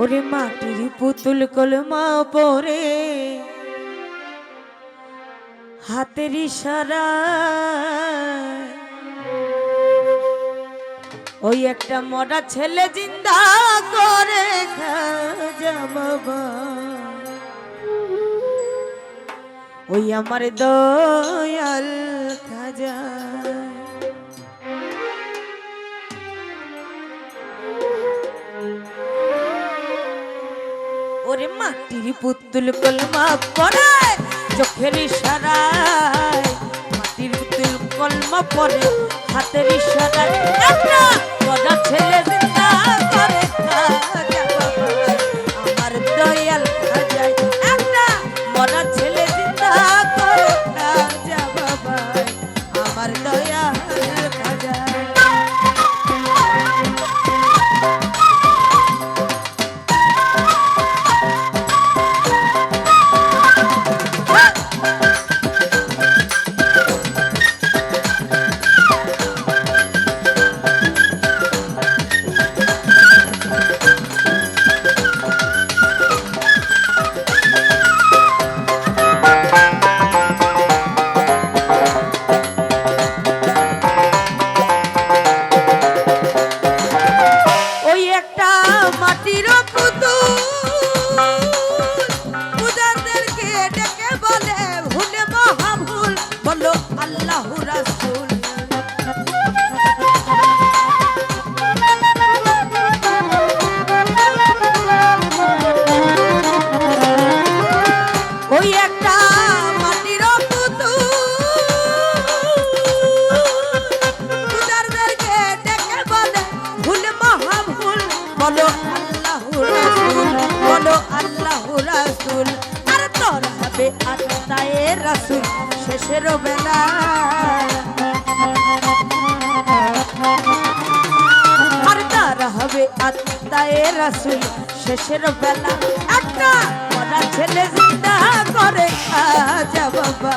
ওরে মাটির পুতুল কলমা পরে হাতের ইশারা ওই একটা মরা ছেলে জিন্দা করে ওই আমার দয়াল খাজা। মাটির পুতুল কলমা পরে, চোখের ইশারায় মাটির পুতুল কলমা পরে, হাতের ইশারায়। একটা মজা ছেলে হবে আত্মায়ে রাসূল শেষের বেলা আর তার হবে আত্মায়ে রাসূল শেষের বেলা একটা মরা ছেলে জিন্দা করে খাজা বাবা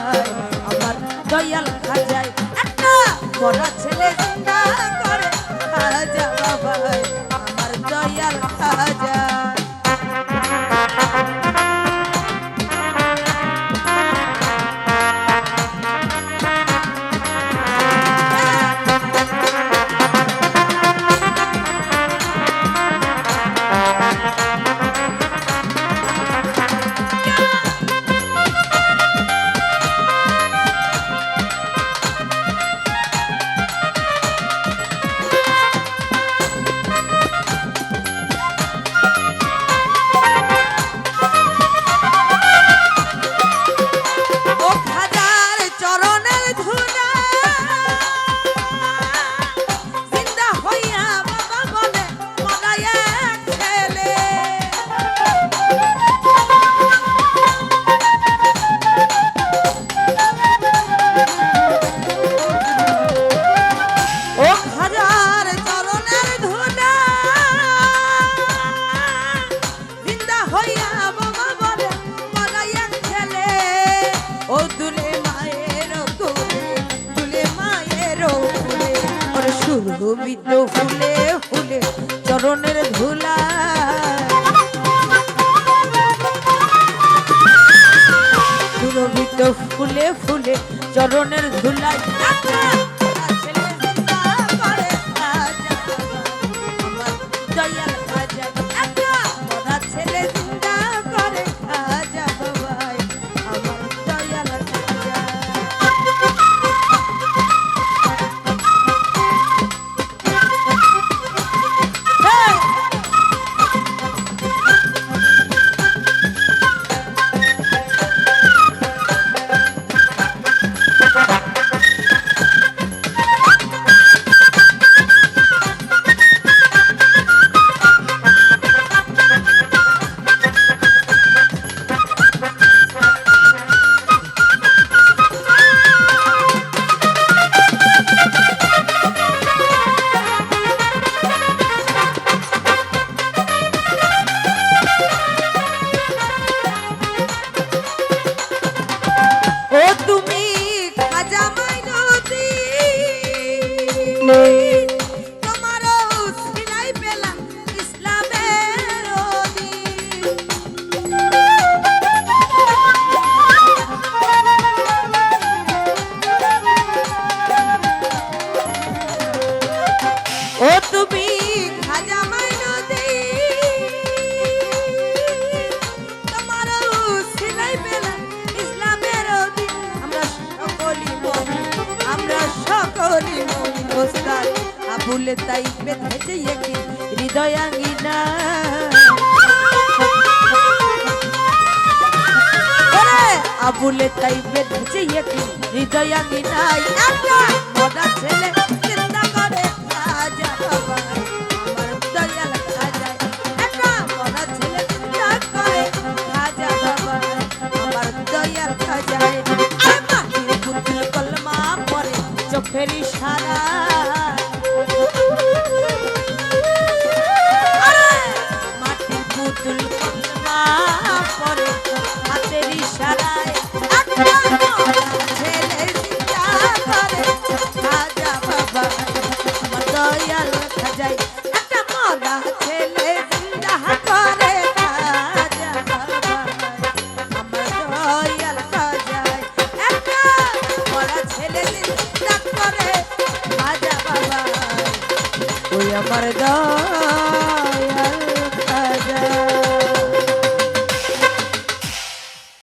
সুরভিত ফুলে ফুলে চরণের ধুলা। সুরভিত ফুলে ফুলে চরণের ধুলায় ফুলে তাই বেঁধেছে একটি হৃদয় আবুলে তাই বেঁধেছে একটি হৃদয় ছেলে আমার দা